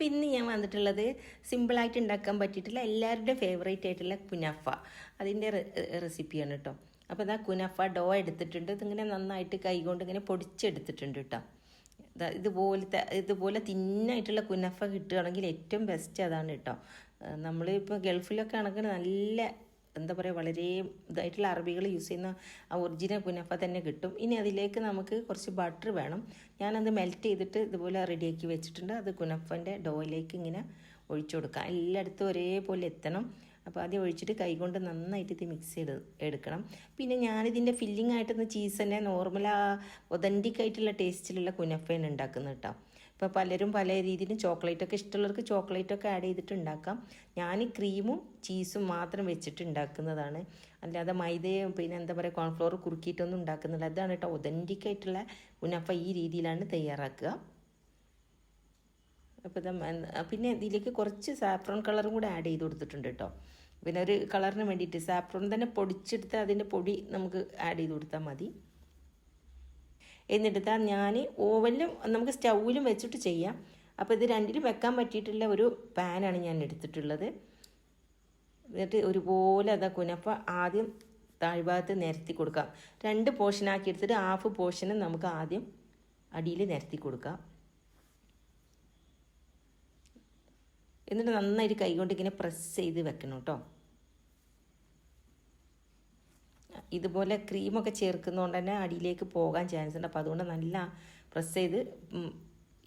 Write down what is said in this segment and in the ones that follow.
അപ്പോൾ ഇന്ന് ഞാൻ വന്നിട്ടുള്ളത് സിമ്പിളായിട്ട് ഉണ്ടാക്കാൻ പറ്റിയിട്ടുള്ള എല്ലാവരുടെയും ഫേവറേറ്റ് ആയിട്ടുള്ള കുനഫ. അതിന്റെ റെസിപ്പിയാണ് കേട്ടോ അപ്പോൾ ഇതാ കുനഫ ഡോ എടുത്തിട്ടുണ്ട്. ഇതിങ്ങനെ നന്നായിട്ട് കൈകൊണ്ട് ഇങ്ങനെ പൊടിച്ചെടുത്തിട്ടുണ്ട് കേട്ടോ ഇതുപോലത്തെ ഇതുപോലെ തിന്നായിട്ടുള്ള കുനഫ കിട്ടുകയാണെങ്കിൽ ഏറ്റവും ബെസ്റ്റ് അതാണ് കേട്ടോ നമ്മളിപ്പോൾ ഗൾഫിലൊക്കെ ആണെങ്കിൽ നല്ല എന്താ പറയുക വളരെ ഇതായിട്ടുള്ള അറബികൾ യൂസ് ചെയ്യുന്ന ആ ഒറിജിനൽ കുനഫ തന്നെ കിട്ടും. ഇനി അതിലേക്ക് നമുക്ക് കുറച്ച് ബട്ടർ വേണം. ഞാനത് മെൽറ്റ് ചെയ്തിട്ട് ഇതുപോലെ റെഡിയാക്കി വെച്ചിട്ടുണ്ട്. അത് കുനഫന്റെ ഡോയിലേക്ക് ഇങ്ങനെ ഒഴിച്ചു കൊടുക്കാം. എല്ലായിടത്തും ഒരേപോലെ എത്തണം. അപ്പോൾ ആദ്യം ഒഴിച്ചിട്ട് കൈകൊണ്ട് നന്നായിട്ട് ഇത് മിക്സ് ചെയ്ത് എടുക്കണം. പിന്നെ ഞാനിതിന്റെ ഫില്ലിംഗ് ആയിട്ടൊന്ന് ചീസ് തന്നെ നോർമൽ ആ ഒതന്റിക് ആയിട്ടുള്ള ടേസ്റ്റിലുള്ള കുനഫയാണ് ഉണ്ടാക്കുന്നത് കേട്ടോ ഇപ്പോൾ പലരും പല രീതിയിലും ചോക്ലേറ്റൊക്കെ ഇഷ്ടമുള്ളവർക്ക് ചോക്ലേറ്റൊക്കെ ആഡ് ചെയ്തിട്ട് ഉണ്ടാക്കാം ഞാൻ ക്രീമും ചീസും മാത്രം വെച്ചിട്ട് ഉണ്ടാക്കുന്നതാണ് അല്ലാതെ മൈദയും പിന്നെ എന്താ പറയുക കോൺഫ്ലോർ കുറുക്കിയിട്ടൊന്നും ഉണ്ടാക്കുന്നില്ല. അതാണ് കേട്ടോ ഒതന്റിക് ആയിട്ടുള്ള മുനഫ ഈ രീതിയിലാണ് തയ്യാറാക്കുക. അപ്പോൾ പിന്നെ ഇതിലേക്ക് കുറച്ച് സാഫ്രോൺ കളറും കൂടെ ആഡ് ചെയ്ത് കൊടുത്തിട്ടുണ്ട് കേട്ടോ പിന്നെ ഒരു കളറിന് വേണ്ടിയിട്ട് സാഫ്രോൺ തന്നെ പൊടിച്ചെടുത്ത് അതിന്റെ പൊടി നമുക്ക് ആഡ് ചെയ്ത് കൊടുത്താൽ മതി. എന്നിട്ട് ഞാൻ ഓവനിലും നമുക്ക് സ്റ്റൗവിലും വെച്ചിട്ട് ചെയ്യാം. അപ്പോൾ ഇത് രണ്ടിലും വെക്കാൻ പറ്റിയിട്ടുള്ള ഒരു പാനാണ് ഞാൻ എടുത്തിട്ടുള്ളത്. എന്നിട്ട് ഒരുപോലെ അതാ കുനപ്പ ആദ്യം താഴ്ഭാഗത്ത് നിരത്തി കൊടുക്കാം. രണ്ട് പോർഷനാക്കി എടുത്തിട്ട് ഹാഫ് പോർഷന് നമുക്ക് ആദ്യം അടിയിൽ നിരത്തി കൊടുക്കാം. എന്നിട്ട് നന്നായിട്ട് കൈകൊണ്ട് ഇങ്ങനെ പ്രസ് ചെയ്ത് വെക്കണം കേട്ടോ. ഇതുപോലെ ക്രീമൊക്കെ ചേർക്കുന്നതുകൊണ്ട് തന്നെ അടിയിലേക്ക് പോകാൻ ചാൻസ് ഉണ്ട്. അപ്പോൾ അതുകൊണ്ട് നല്ല പ്രസ് ചെയ്ത്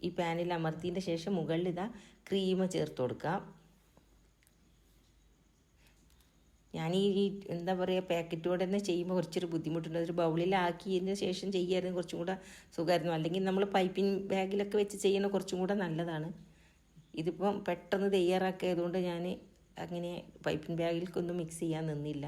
ഈ പാനിൽ അമർത്തിയതിന്റെ ശേഷം മുകളിൽ ഇതാ ക്രീം ചേർത്ത് കൊടുക്കാം. ഞാൻ ഈ എന്താ പറയുക പാക്കറ്റോടെ തന്നെ ചെയ്യുമ്പോൾ കുറച്ചൊരു ബുദ്ധിമുട്ടുണ്ട്. ഒരു ബൗളിലാക്കിയതിന് ശേഷം ചെയ്യായിരുന്നു കുറച്ചും കൂടെ സുഖമായിരുന്നു. അല്ലെങ്കിൽ നമ്മൾ പൈപ്പിംഗ് ബാഗിലൊക്കെ വെച്ച് ചെയ്യുന്ന കുറച്ചും കൂടെ നല്ലതാണ്. ഇതിപ്പം പെട്ടെന്ന് തയ്യാറാക്കിയതുകൊണ്ട് ഞാൻ അങ്ങനെ പൈപ്പിംഗ് ബാഗിലേക്കൊന്നും മിക്സ് ചെയ്യാൻ നിന്നില്ല.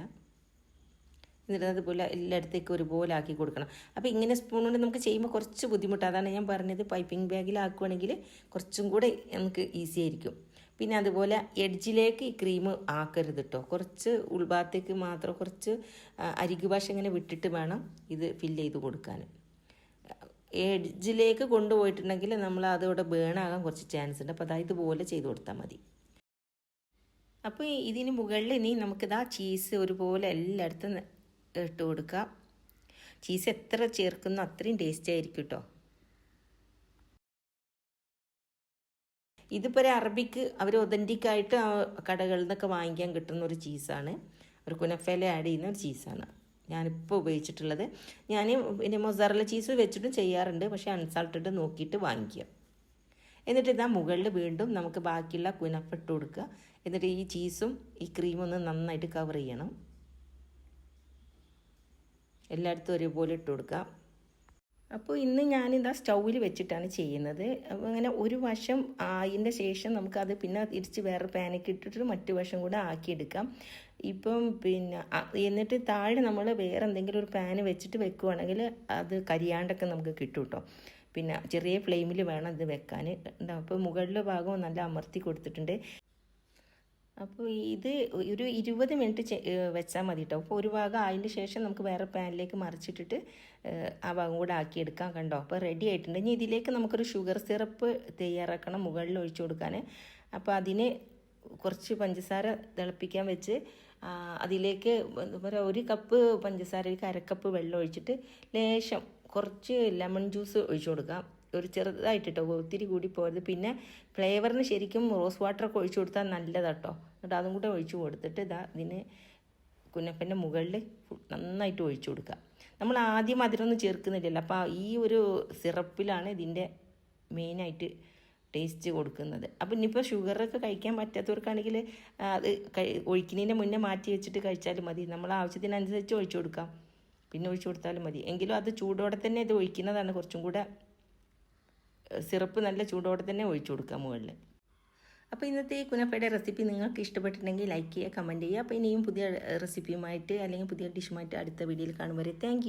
എന്നിട്ട് അതുപോലെ എല്ലായിടത്തേക്കും ഒരുപോലെ ആക്കി കൊടുക്കണം. അപ്പോൾ ഇങ്ങനെ സ്പൂൺ കൊണ്ട് നമുക്ക് ചെയ്യുമ്പോൾ കുറച്ച് ബുദ്ധിമുട്ട്. അതാണ് ഞാൻ പറഞ്ഞത് പൈപ്പിംഗ് ബാഗിൽ ബാഗിലാക്കുവാണെങ്കിൽ കുറച്ചും കൂടെ നമുക്ക് ഈസി ആയിരിക്കും. പിന്നെ അതുപോലെ എഡ്ജിലേക്ക് ഈ ക്രീം ആക്കരുത് കേട്ടോ കുറച്ച് ഉൾഭാഗത്തേക്ക് മാത്രം കുറച്ച് അരികു ഭാഷ ഇങ്ങനെ വിട്ടിട്ട് വേണം ഇത് ഫില്ല് ചെയ്ത് കൊടുക്കാൻ. എഡ്ജിലേക്ക് കൊണ്ടുപോയിട്ടുണ്ടെങ്കിൽ നമ്മൾ അതോടെ ബേണാകാൻ കുറച്ച് ചാൻസ് ഉണ്ട്. അപ്പോൾ അതായത് ഇതുപോലെ ചെയ്ത് കൊടുത്താൽ മതി. അപ്പോൾ ഇതിന് മുകളിൽ ഇനി നമുക്കിതാ ചീസ് ഒരുപോലെ എല്ലായിടത്തും ഇട്ട് കൊടുക്കുക ചീസ് എത്ര ചേർക്കുന്നോ അത്രയും ടേസ്റ്റ് ആയിരിക്കും കേട്ടോ ഇതിപ്പോൾ അറബിക്ക് അവർ ഒതന്റിക്കായിട്ട് കടകളിൽ നിന്നൊക്കെ വാങ്ങിക്കാൻ കിട്ടുന്ന ഒരു ചീസാണ് ഒരു കുനഫേല ആഡ് ചെയ്യുന്ന ഒരു ചീസാണ് ഞാനിപ്പോൾ ഉപയോഗിച്ചിട്ടുള്ളത്. ഞാൻ പിന്നെ മൊസറല ചീസ് വെച്ചിട്ടും ചെയ്യാറുണ്ട്. പക്ഷേ അൺസാൾട്ടഡ് നോക്കിയിട്ട് വാങ്ങിക്കുക എന്നിട്ട് ഇതാ മുകളിൽ വീണ്ടും നമുക്ക് ബാക്കിയുള്ള കുനഫ് ഇട്ട് കൊടുക്കുക എന്നിട്ട് ഈ ചീസും ഈ ക്രീമും ഒന്ന് നന്നായിട്ട് കവർ ചെയ്യണം. എല്ലായിടത്തും ഒരുപോലെ ഇട്ട് കൊടുക്കാം അപ്പോൾ ഇന്ന് ഞാനിതാ സ്റ്റൗവിൽ വെച്ചിട്ടാണ് ചെയ്യുന്നത്. അപ്പോൾ അങ്ങനെ ഒരു വശം ആയതിന്റെ ശേഷം നമുക്കത് പിന്നെ തിരിച്ച് വേറെ പാനൊക്കെ ഇട്ടിട്ട് മറ്റു വശം കൂടെ ആക്കിയെടുക്കാം. ഇപ്പം പിന്നെ എന്നിട്ട് താഴെ നമ്മൾ വേറെ എന്തെങ്കിലും ഒരു പാന് വെച്ചിട്ട് വെക്കുവാണെങ്കിൽ അത് കരിയാണ്ടൊക്കെ നമുക്ക് കിട്ടും കേട്ടോ. പിന്നെ ചെറിയ ഫ്ലെയിമിൽ വേണം ഇത് വെക്കാൻ. അപ്പോൾ മുകളിലെ ഭാഗം നല്ല അമർത്തി കൊടുത്തിട്ടുണ്ട്. അപ്പോൾ ഇത് ഒരു ഇരുപത് മിനിറ്റ് വെച്ചാൽ മതി കേട്ടോ അപ്പോൾ ഒരു ഭാഗം അതിന്റെ ശേഷം നമുക്ക് വേറെ പാനിലേക്ക് മറിച്ചിട്ടിട്ട് ആ ഭാഗം കൂടെ ആക്കിയെടുക്കാം കണ്ടോ. അപ്പോൾ റെഡി ആയിട്ടുണ്ട്. ഇനി ഇതിലേക്ക് നമുക്കൊരു ഷുഗർ സിറപ്പ് തയ്യാറാക്കണം മുകളിൽ ഒഴിച്ചു കൊടുക്കാൻ അപ്പോൾ അതിന് കുറച്ച് പഞ്ചസാര തിളപ്പിക്കാൻ വെച്ച് അതിലേക്ക് പറയുക ഒരു കപ്പ് പഞ്ചസാരയ്ക്ക് അരക്കപ്പ് വെള്ളം ഒഴിച്ചിട്ട് ലേശം കുറച്ച് ലെമൺ ജ്യൂസ് ഒഴിച്ചു കൊടുക്കാം. ഒരു ചെറുതായിട്ട് കേട്ടോ ഒത്തിരി കൂടി പോരുത്. പിന്നെ ഫ്ലേവറിന് ശരിക്കും റോസ് വാട്ടറൊക്കെ ഒഴിച്ചു കൊടുത്താൽ നല്ലതാട്ടോ. എന്നിട്ട് അതും കൂടെ ഒഴിച്ചു കൊടുത്തിട്ട് ഇതാ ഇതിന് കുന്നപ്പന്റെ മുകളിൽ നന്നായിട്ട് ഒഴിച്ചു കൊടുക്കുക. നമ്മൾ ആദ്യം അതിനൊന്നും ചേർക്കുന്നില്ലല്ലോ. അപ്പോൾ ഈ ഒരു സിറപ്പിലാണ് ഇതിന്റെ മെയിനായിട്ട് ടേസ്റ്റ് കൊടുക്കുന്നത്. അപ്പോൾ ഇനിയിപ്പോൾ ഷുഗറൊക്കെ കഴിക്കാൻ പറ്റാത്തവർക്കാണെങ്കിൽ അത് ഒഴിക്കുന്നതിന്റെ മുന്നേ മാറ്റി വെച്ചിട്ട് കഴിച്ചാലും മതി. നമ്മൾ ആവശ്യത്തിനനുസരിച്ച് ഒഴിച്ചു കൊടുക്കാം. പിന്നെ ഒഴിച്ചു കൊടുത്താലും മതി. എങ്കിലും അത് ചൂടോടെ തന്നെ ഇത് ഒഴിക്കുന്നതാണ് കുറച്ചും കൂടെ സിറപ്പ് നല്ല ചൂടോടെ തന്നെ ഒഴിച്ചു കൊടുക്കുക മുകളിൽ. അപ്പോൾ ഇന്നത്തെ കുനഫയുടെ റെസിപ്പി നിങ്ങൾക്ക് ഇഷ്ടപ്പെട്ടിട്ടുണ്ടെങ്കിൽ ലൈക്ക് ചെയ്യുക കമന്റ് ചെയ്യുക. അപ്പോൾ ഇനിയും പുതിയ റെസിപ്പിയുമായിട്ട് അല്ലെങ്കിൽ പുതിയ ഡിഷുമായിട്ട് അടുത്ത വീഡിയോയിൽ കാണും വരെ. താങ്ക്